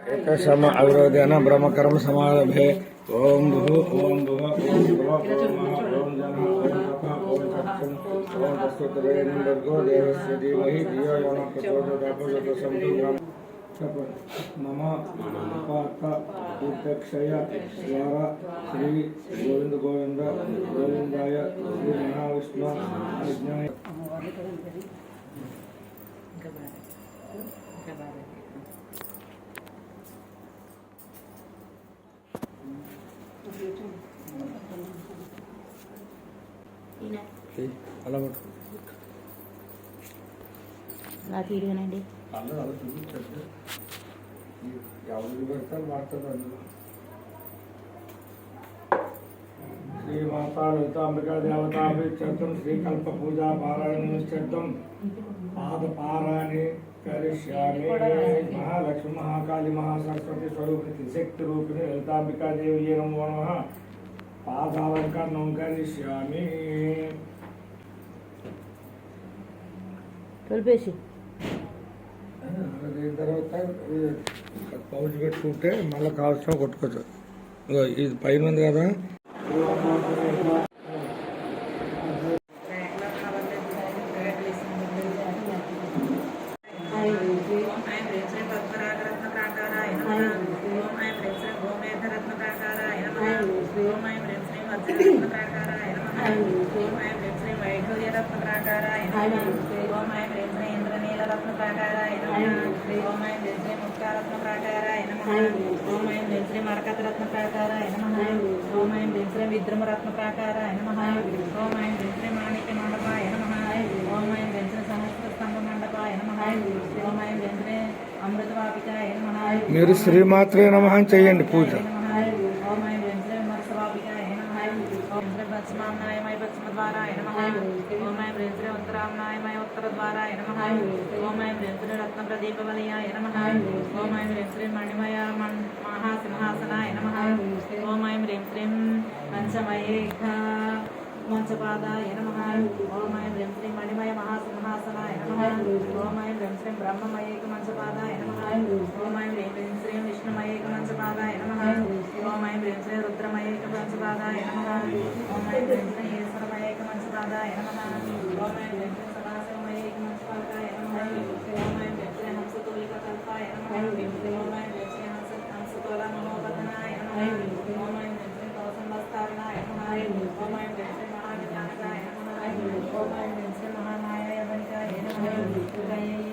ఏకశమ అవిరోధేన బ్రహ్మకరం సమారభే. ఓం భు ఓం భువ ఓం భువ ఓం ఓం జన ఓం తప ఓం సత్యం దేవస్య ధీమహి ధియో పాత స్వర శ్రీ గోవింద గోవింద గోవిందాయ శ్రీ మహావిష్ణు అలా పట్టు అలా తీరుగానండి అందరూ అలా చూపించండి ఎవరికి పెడతారు మాట్లాడు అందులో శ్రీ మాతా లలితాంబికా దేవతాభిక్షేత్రం శ్రీకల్ప పూజా పారాయణ చేద్దాం పాద పారాయణి కరిష్యామి మహాలక్ష్మి మహాకాళి మహాసరస్వతి స్వరూపిణి శక్తి రూపిణి లలితాంబికా దేవి నమో నమ పాదాలంకరణం కరిష్యామి తొలిపేసి. అది తర్వాత పౌచ్ పెట్టుకుంటే మళ్ళీ కావాల్సిన కొట్టుకోవచ్చు ఇది పైన ఉంది కదా ఓం ఐం హ్రీం శ్రీం పద్మరాగరత్న ప్రాకారాయ నమః ఓం ఐం హ్రీం శ్రీం గోమేధరత్న ప్రాకారాయ నమః ఓం ఐం హ్రీం శ్రీం వజ్రరత్న ప్రాకారాయ నమః ఓం ఐం హ్రీం శ్రీం వైఢూర్యరత్న ప్రాకారాయ నమః ఓం ఐం హ్రీం శ్రీం ఇంద్రనీలరత్న ప్రాకారాయ నమః ఓం ఐం హ్రీం శ్రీం ముక్తారత్న ప్రాకారాయ నమః ఓం ఐం హ్రీం శ్రీం మరకతరత్న ప్రాకారాయ నమః ఓం ఐం హ్రీం శ్రీం ప్రాకారాయ నమః ఓం ఐం హ్రీం మాణిక్య మండపాయ నమః ఓం ఐం హ్రీం శ్రీం మండపాయ నమః ఓం ఐం హ్రీం అమృతవాపికాయ మీరు శ్రీమాత్రే నమ చెయ్యండి పూజ ఓం ఐం హ్రీం శ్రీం మత్స్యవాపికాయ నమః ఓం శ్రీం పశ్చిమాంనాయమయ పశ్చిమద్వారాయ నమః ఓం ఐం హ్రీం శ్రీం ఉత్తరాంనాయమయ ఉత్తరద్వారాయ నమః ఓం ఐం హ్రీం శ్రీం హ్రీం శ్రీం మణిమయ మహాసింహాసనాయ నమః ఓం హ్రీం శ్రీం పంచమయేఘ మంచపాదాయ నమ ఓం ఐం హ్రీం శ్రీం మణిమయ మహాసింహాసనాయ నమః ఓం హ్రీం శ్రీం బ్రహ్మమయేక మంచపాదాయ నమ ఓం హ్రీం శ్రీం విష్ణుమయేక హ్రీం శ్రీం రుద్రమయేక హ్రీం శ్రీం ఈశ్వరమయేక హ్రీం महानाय वनिताय नमः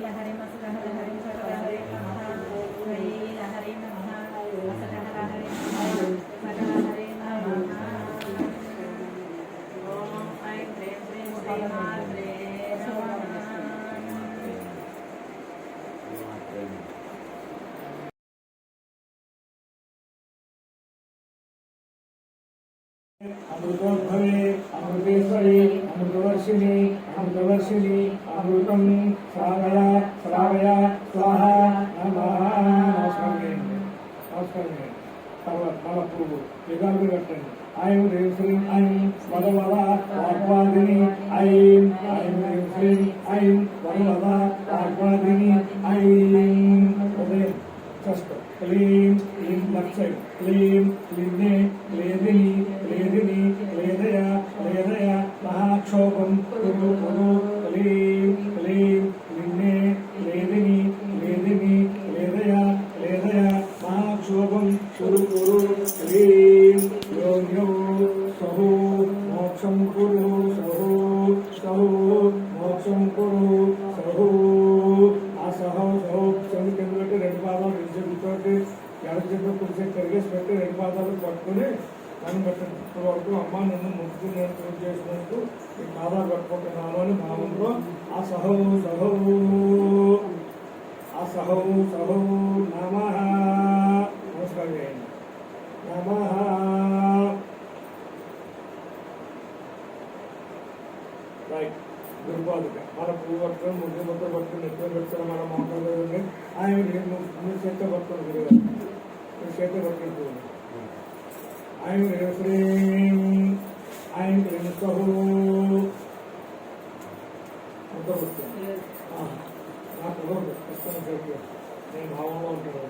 అమృతోద్భవే అమృతేశ్వరి అమృతవర్షిణి అమృతవర్షిణి అమృతం శ్రావయ శ్రావయ స్వాహ నమస్కారం చేయండి నమస్కారం చేయండి తర్వాత మన పురుగు యుగాలు కట్టండి ఐం హ్రీం శ్రీం ఐం వదవద వాగ్వాదిని ఐం ఐం హ్రీం శ్రీం ఐం వదవద వాగ్వాదిని ఐం. ఉదయం. ఫస్ట్ క్లీం క్లీం లెఫ్ట్ సైడ్ క్లీం క్లీనే కురు కురు క్లీం యో యో సహు మోక్షం కురు మోక్షం కురు సహు ఆ సహో సహో చెవి కింద పెట్టి రెండు పాదాలు విడిచిపెట్టి ఎడ చేతిలో కుడిచే తిరిగేసి పెట్టి రెండు పాదాలు పట్టుకుని నన్ను పెట్టండి వరకు అమ్మ నన్ను పూజ ఈ పాదాలు పట్టుకుంటున్నాను అని భావంలో ఆ సహో సహో ఆ సహో సహో నమ నమస్కారం చేయండి నమ రైట్ దుర్బాధక గురువు పట్టుకొని ముగ్గురు మొత్తం పట్టుకొని ఎక్కడ పెట్టుకుని మన మాట్లాడుతుంది ఆయన మీ చేతితో పట్టుకొని గురువు మీ చేతితో పట్టుకుంటుంది ఆయన శ్రీం ఆయన నేను భావంలో ఉంటాను.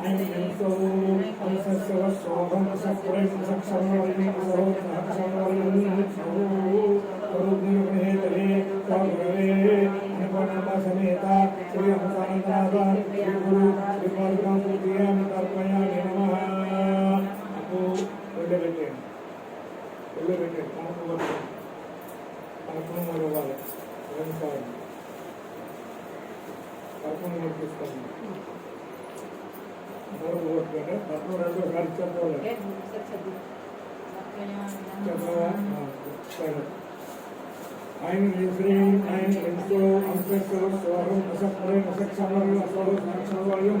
ఆయన శోభం సక్రై సహోదరు समेत श्री हंसानंदनाथ श्री गुरु श्री पादुकां पूजयामि तर्पयामि नमः అప్పు వదిలిపెట్టండి వదిలిపెట్టండి కనప వద్దు కనపడం మొదలవ్వాలి రెండు సార్లు కనపడం కూడా తీసుకోండి మూడు కొట్టుకుంటే కనపడం రెండు సార్లు చెప్పవాలి చెప్పవా సరే ఆయన శ్రీ ఆయన ఎంతో అంశస్సు స్వహం అసత్వరం అసక్షమరం అసహు సాక్షమయం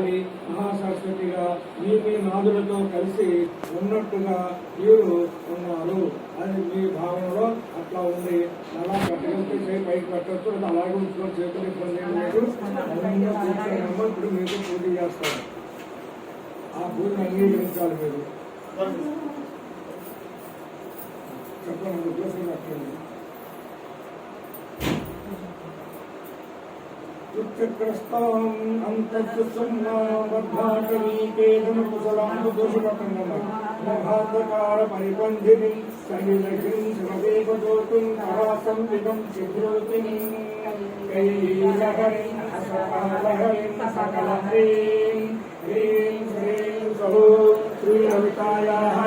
మహాకాళి మహాశాశ్వతిగా మీ మీ నాదులతో కలిసి ఉన్నట్టుగా మీరు ఉన్నారు. అది మీ భావనలో అట్లా ఉంది. అలా కట్టగలిస్తే చేయి పైకి పెట్టచ్చు అది అలాగే ఉంచుకొని చేతులు ఇబ్బంది లేదు. ఇప్పుడు మీకు పూజ చేస్తారు ఆ పూజను అంగీకరించాలి మీరు. చెప్పండి ఉద్దేశం కట్టండి ఉచ్చక్రస్తాం అంతఃసుమ్మాబద్ధాకరీకేదనుకుశలాంబుదోషపట్టణమహాంధకార పరిబంధిని సన్నిలగ్నిం శివదేవదోతుం కరాసంవిదం చిద్రోతిం కైలహరిం సకాలహరిం సకలహరీం హ్రీం శ్రీం సహో శ్రీలలితాయాः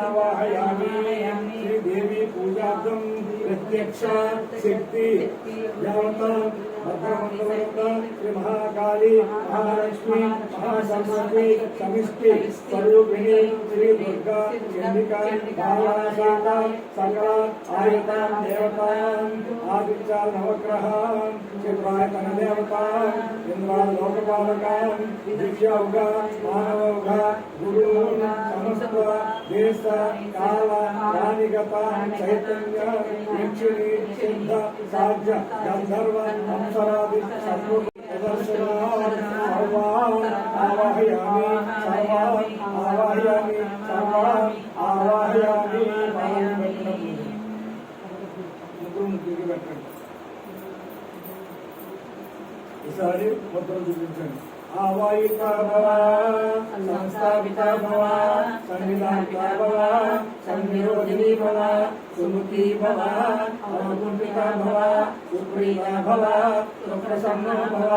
आवाहयामि। श्रीदेवी पूजार्थं शक्ति श्री महाकाली महालक्ष्मी महासमी समिष्टि स्वरूपिणी श्री दुर्गा चंडिका सकला आयता देवता नवग्रह देवता लोकपालका दीक्षा उगा, मानव उगा गुरु समस्त దేశ కాల ప్రాణిగత చైతన్య యక్షిణి సిద్ధ సాధ్య గంధర్వ అంశరాది సర్వ ప్రదర్శనాన్ సర్వాన్ ఆవాహయామి సర్వాన్ ఆవాహయామి సర్వాన్ ఆవాహయామి పాలన పెట్టండి ముగ్గురు తిరిగి పెట్టండి. ఈసారి ముద్ర చూపించండి. आवायिका भव संस्थापिता भव संविधानिका भव संविरोधिनी भव सुमुखी भव अवगुण्डिता भव सुप्रिया भव सुप्रसन्न भव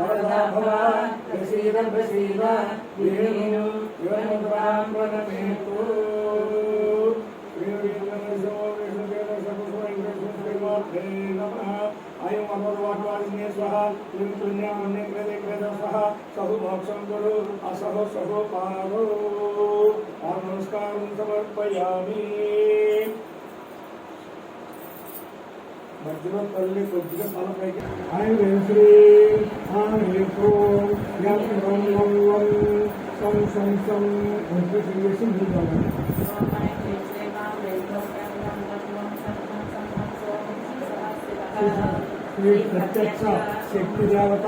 वरदा भव प्रसीद प्रसीद वीणीनु योनुग्रां प्रणमेतु अयम् अमरवाटवादिने स्वाहा సహు మోక్షం గురు అసహో సహో పారో ఆ నమస్కారం సమర్పయామి మధ్యలో తల్లి కొద్దిగా తల పైకి ఆయన శ్రీ ఆమె యం వం వం వం సం సం సం అంటే చేసి ముందు శ్రీ ప్రత్యక్ష శక్తి దేవత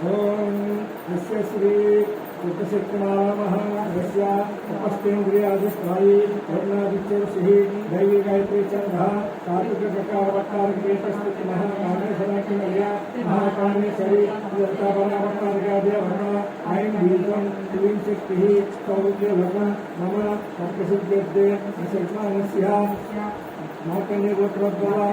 ॐ यस्य श्री कृतशक्तिनामः यस्य उपस्थेन्द्रियाधिष्ठायी रत्नादित्यर्षिः दैवी गायत्री चन्द्रः कार्तिकप्रकारवट्टारकेतस्थितिनः कामेशनकिमर्य महाकामेश्वरी यत्तापनावट्टारकाद्यवर्णः ऐं बीजं क्लीं शक्तिः सौद्यभर्म मम तत्प्रसिद्ध्यर्थे शक्मानस्याः माकन्यगोत्रद्वारा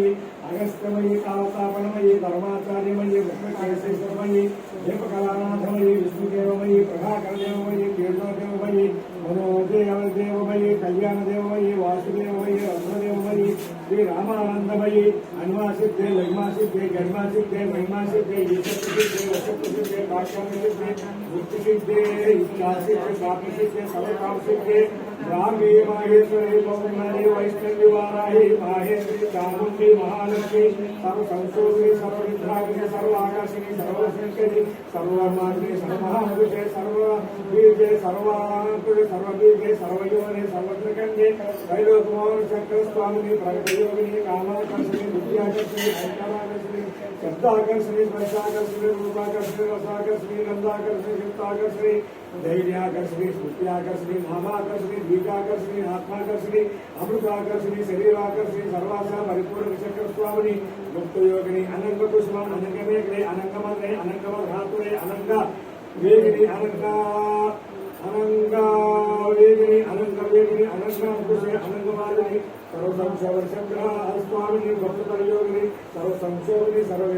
मये अगस्त्यमये कालतापनमये धर्माचार्यमये विष्णुकेशेश्वरमये जपकलानाथमये विष्णुदेवमये प्रभाकरदेवमये कीर्तनदेवमये मनोदेवदेवमये कल्याणदेवमये वासुदेवमये रत्नदेवमये श्री रामानन्दमये अन्वासिद्धे लग्मासिद्धे गर्मासिद्धे महिमासिद्धे ईश्वरसिद्धे वशप्रसिद्धे भाष्यप्रसिद्धे मुक्तिसिद्धे इच्छासिद्धे प्राप्तिसिद्धे सर्वकामसिद्धे వశప్రసిద్ధే కాక్షామిసిద్ధే వృత్తిసిద్ధే ఇచ్చాసిద్ధే కాపసిద్ధే సర్వకామసిద్ధే రామే మాహేశ్వరి పౌర్ణమి వైష్ణవి వారాహి మాహేశ్వరి చాముండి మహాలక్ష్మి సర్వ సంశోధి సర్వ విద్రాగిని సర్వ ఆకర్షిణి సర్వశంకరి సర్వమాత్రి సర్వమహామృతే సర్వ బీజే సర్వాంకుడి సర్వబీజే సర్వయోని సర్వత్రికండే త్రైలోకమోహన చక్ర స్వామిని ప్రగతయోగిని కామాకర్షిణి విద్యాకర్షిణి ఐకారాకర్షిణి శబ్దాకర్షిణి స్పర్శాకర్షిణి రూపాకర్షిణి రసాకర్షిణి గంధాకర్షిణి చిత్తాకర్షిణి ధైర్యాకర్షిణి స్మృత్యాకర్షిణి నామాకర్షిణి బీజాకర్షిణి ఆత్మాకర్షిణి అమృతాకర్షిణి శరీరాకర్షిణి సర్వాస పరిపూర్ణ విచక్ర స్వామిని ముక్తయోగిని అనంగ కుష్మ అనంగ మేఘలే అనంగమద్రే అనంగమధాతురే అనంగ వేగిని అనంగ అనంగ వేగిని అనంగ వేగిని అనంగ అంకుశే అనంగమాలిని సర్వ సంశోభన స్వామిని భక్త పరియోగిని సర్వ సంశోభిని సర్వ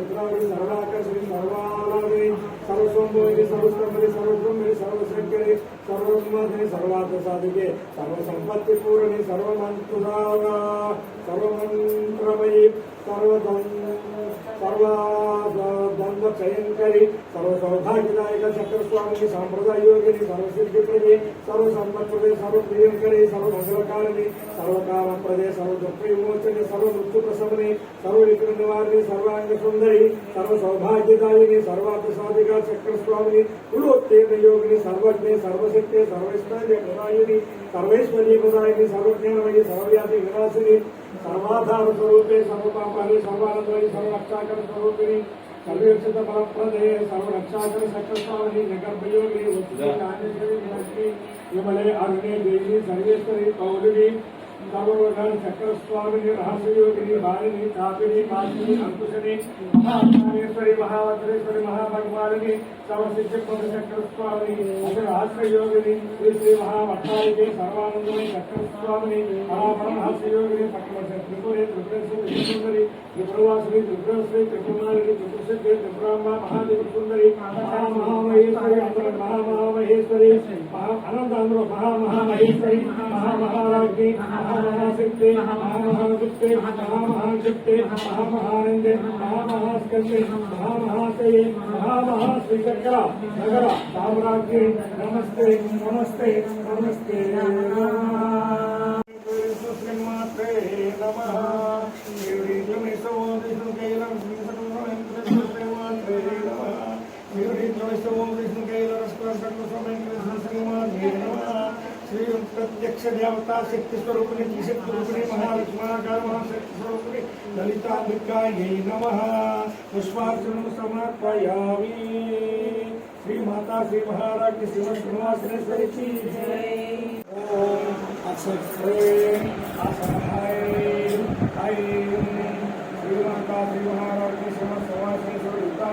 సర్వాకర్షిని సర్వాలాదిని సర్వస్వంభోగిని సర్వస్తంభని సర్వబ్రహ్మని సర్వశంకరి సర్వోన్మాదిని సర్వార్థ సాధికే సర్వ పూరణి సర్వదం సౌభాగ్యదాయక చక్ర స్వామిని సాంప్రదాయ యోగిని సర్వసిద్ధి ప్రదే సర్వ సంపత్ప్రదే సర్వ ప్రియంకరి సర్వ మంగళకారిణి సర్వకామ ప్రదే సర్వ దుఃఖ విమోచని సర్వ మృత్యు ప్రసవని సర్వ విఘ్న నివారిణి సర్వాంగ సుందరి సర్వ సౌభాగ్యదాయిని సర్వార్థ సాధిక చక్ర యోగిని సర్వజ్ఞే సర్వశక్తి సర్వైశ్వర్య ప్రదాయిని సర్వైశ్వర్య ప్రదాయిని సర్వజ్ఞానమయి సర్వవ్యాధి వినాశిని సర్వాధార స్వరూపే సర్వపాపాలి సర్వానందమయి సర్వరక్షాకర స్వరూపిణి సర్వక్షిత ఫలప్రదే సర్వరక్షాకర చక్రస్వామిని నగర్భయోగిని ఉచితాంజలి లక్ష్మి విమలే అరుణే దేవి సర్వేశ్వరి పౌరుని సర్వవర్గాల చక్ర స్వామిని రహస్యయోగిని భారిని కాపిని కాశిని అంకుశని మహాజ్ఞానేశ్వరి మహావజ్రేశ్వరి మహాభగవాని సర్వసిద్ధి పద చక్ర స్వామిని రహస్యయోగిని శ్రీ శ్రీ మహావట్టానికి సర్వానందని చక్ర స్వామిని మహాపరమహస్యయోగిని పక్కన త్రిపురే త్రిపురేశ్వరి త్రిపుందరి త్రిపురవాసుని త్రిపురశ్రీ త్రిపుమారిని త్రిపురసిద్ధి త్రిపురాంబ మహాదేవ మహామహామహేశ్వరి అనంత అందులో మహామహామహేశ్వరి महामहाराजे महामहाशक्ते महामहाशक्ते महामहाशक्ते महामहानन्दे महामहास्कन्दे महामहाशये महामहाश्रीशङ्कर नगर रामराज्ये नमस्ते नमस्ते नमस्ते श्रीमात्रे नमः श्रीविष्णुकेलं श्रीमात्रे नमः श्रीविष्णुकेलं श्रीमात्रे नमः श्री प्रत्यक्ष देवता शक्ति स्वरूपिणी त्रिशक्ति रूपिणी महालक्ष्मणाकार महाशक्ति ललिता ललितांबिकायै नम पुष्पार्चनं समर्पयामि श्री माता श्री महाराज की श्रीमद श्रीमश्रीवासनेश्वरी की श्री माता श्री महाराज की श्रीमद श्रीमश्रीवासनेश्वरी उत्तर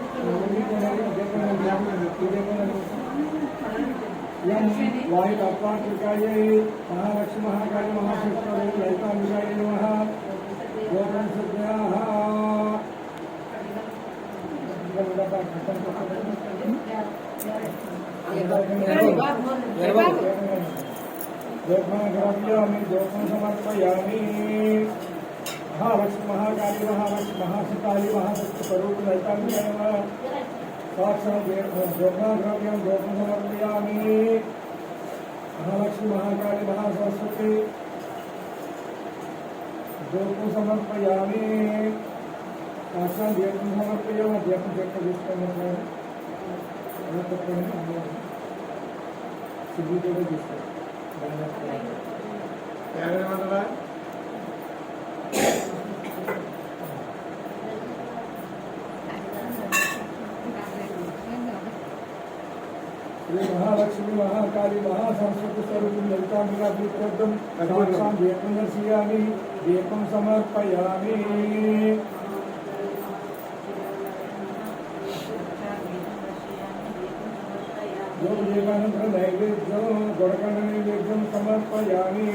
वायुतापात्रिकायै महालक्ष्महाकाय महाशक्तये ललिताम्बिकाय नमः महावश महाकाली महावश महाशिकाली महासत्स्वरूपललिताङ्गय महालक्ष्मी महाकाली महासरस्वती योगं समर्पयामि साक्षरं योगं समर्पयामि योगं योगं सिद्धि श्री महालक्ष्मी महाकाली महासंस्कृत स्वरूप ललितांबिका विक्रदम साक्षां दीपम दर्शयामि समर्पयामि देवानंद नैवेद्य समर्पयामि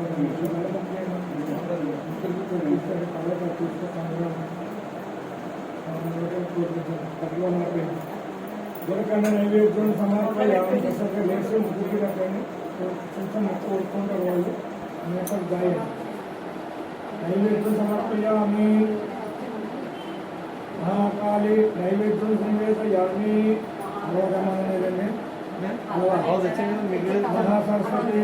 Thank you. దొరకండ నైవేద్యం సమర్పయామి దశరథ లేచి ముగ్గురికి రకండి కొంచెం ఎక్కువ కొట్టుకుంటారు వాళ్ళు మేకప్ గాయం నైవేద్యం సమర్పయామి మహాకాళి నైవేద్యం సంవేదయామి రోగమానండి మహాసరస్వతి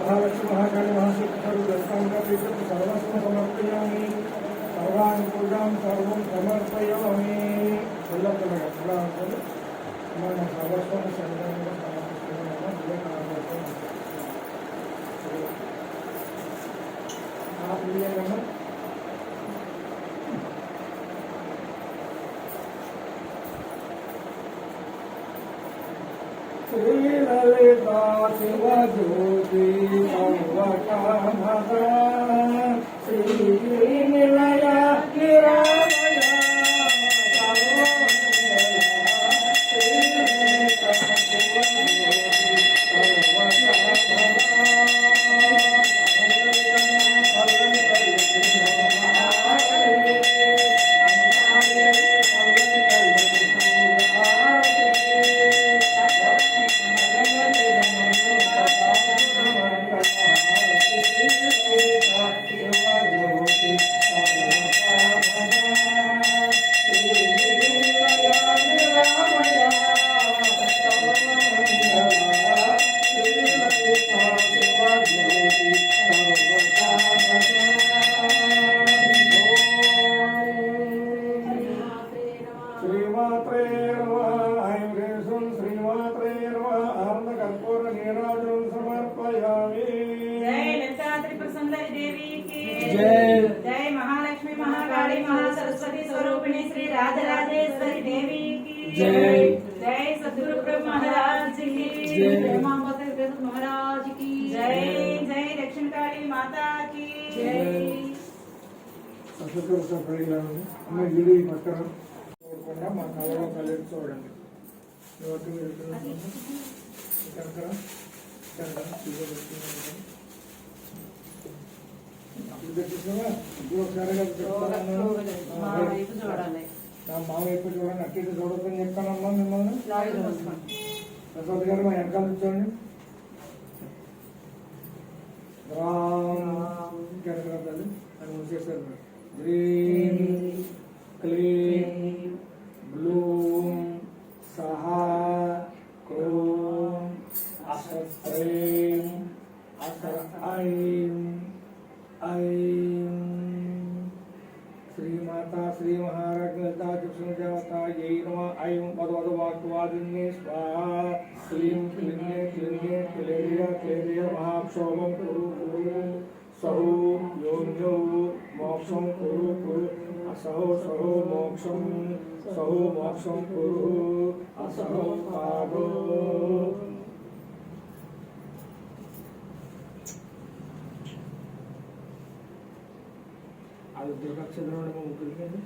మహాలక్ష్మి మహాకాళి మహాశక్తి దర్శనంగా సర్వస్వం సమర్పయామి సర్వాన్ని పూజాం సర్వం సమర్పయామి ఎల్లప్పుడూ ఎట్లా ఉంటుంది మన సర్వస్వం సంఘంగా సమర్పిస్తున్నాము వివేకానంద ఆ free. రాజరాజేశ్వరి దేవికి జై. జై సద్గురు బ్రహ్మ మహారాజ్ కి జై. మహారాజ్ కి జై జై దక్షిణ కాళీ మాతా కి జై సరస్వతి పడిగాను అమ్మ గిరి పక్కన చూడకుండా మా కళలో కలిసి చూడండి ఎవరికి మీరు ఇక్కడ ఉన్నారు? ఇక్కడ ఇక్కడ, నా వైపు చూడండి అట్టి చూడొద్దని చెప్పానమ్మా మిమ్మల్ని. ప్రసాద్ గారు మా వెనకాల చూడండి రామ్ అని మూసేశారు. గ్రీన్ క్లీన్ బ్లూమ్ సహా క్రోమ్ అసత్రేం అసర్ ఐం ఐం. माता श्री महाराजदा चक्षुजावता ये नमः। ऐं पदवदवाक्वादिन्ये स्वाहा। क्लीं क्लिन्ये क्लिन्ये क्लेय क्लेय महाक्षोभं कुरु कुरु। सहो योन्यो मोक्षं कुरु कुरु। असहो सहो मोक्षं। सहो मोक्षं कुरु। असहो पादो। కురు అసహో సహో మోక్షం సహో మోక్షం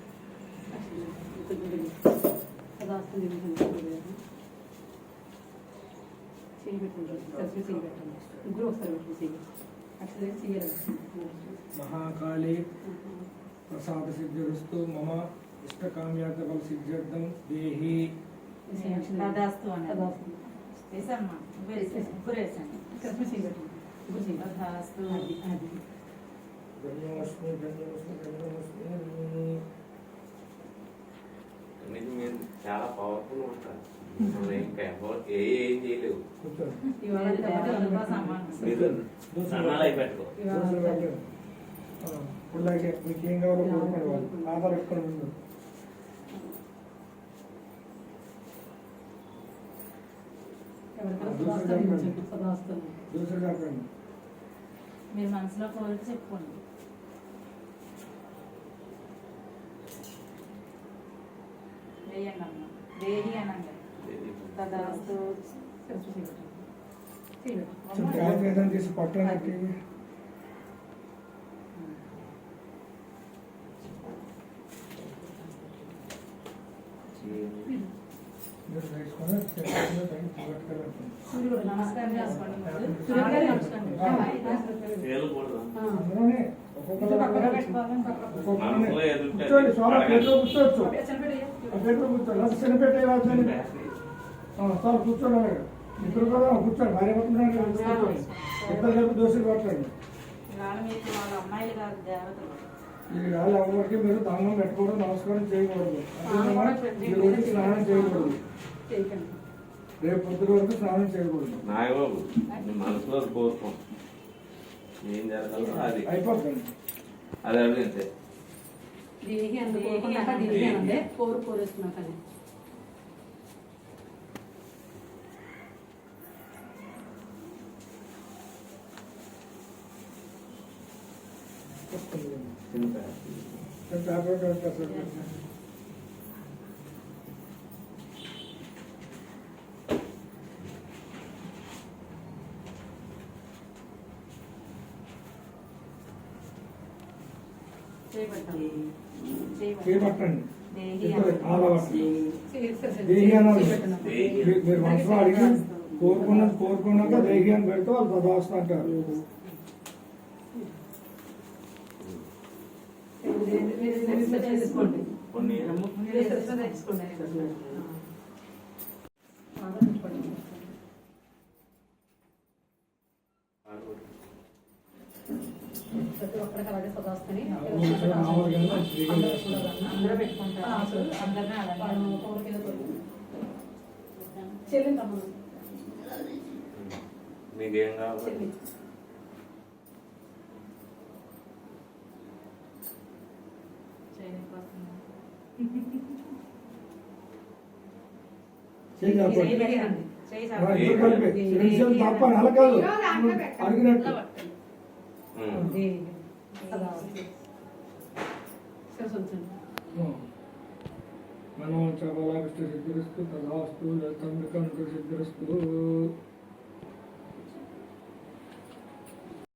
కురు అసహో పాదో అది దుర్గక్షేత్రం ఉంటుంది మహాకాళి ప్రసాద సిద్ధిరస్తు మమ ఇష్టకామ్యార్థ ఫల సిద్ధ్యర్థం దేహి. తదాస్తు అన్నది వేసమ్మా ముగ్గురు వేసండి తదాస్తు. ధన్యోస్మి ధన్యోస్మి ధన్యోస్మి అనేది మీరు చాలా పవర్ఫుల్ ఉంటారు ఇంకా ఎవరు ఏ ఏం చేయలేవు. అన్నాలు అయి పెట్టుకో. ఇప్పుడులాగే మీకు ఏం కావాలో కోరుకోండి వాళ్ళు ఆధార్ మీరు మనసులో కోరిక చెప్పుకోండి. వేయండి అమ్మ అనండి తదాస్తు. తీసి కూర్చోండి కూర్చోవచ్చు. అక్కడ కూర్చోండి. వచ్చింది సార్ కూర్చోండి. ఇద్దరు కూడా కూర్చోండి. భార్య పడుతున్నాడు ఇద్దరు కలిపి దోశలు పట్టండి? అమ్మాయిలు కాదు ఎవరికి మీరు దండం పెట్టకూడదు నమస్కారం చేయకూడదు. అంతేనా? ఈ రోజు స్నానం చేయకూడదు. రేపు పొద్దున వరకు స్నానం చేయకూడదు. నాయబాబు మనసులో కోరుకోం ఏం జరగాలో అది. అయిపోతుంది అది అడిగితే. దీనికి అందుకు కోరుకున్నాక దీనికి అందే కోరు కోరేసుకున్నాకనే పేపర్ దేహి. మీరు- మనసులో అడిగి కోరుకున్నది కోరుకున్నాక దేహి అని పెడితే వాళ్ళు పదావస్థ అంటారు. కొన్ని మీరు శిరస్సు తెచ్చుకోండి. బాగా పెట్టుకోండి. ప్రతి ఒక్కరికి అలాగే సదాస్తని. అందరూ పెట్టుకుంటారు. అందరినీ అలాగే. చెల్లిందమ్మ మీకేం కావాలి? చెల్లి. చేయడానికి వస్తుందా? చేయి చేయి చెప్పండి. పెట్టండి. చేయి ఆ, చెప్పండి. ఇద్దరు కలిపి రెండు తప్ప అలా కాదు అడిగినట్టు ఉమ్. సదావతి శిరస్సు ఉంచండి మనం చాలా సిద్ధిరస్తు తదాస్తు తండ్రి కనుక సిద్ధిరస్తు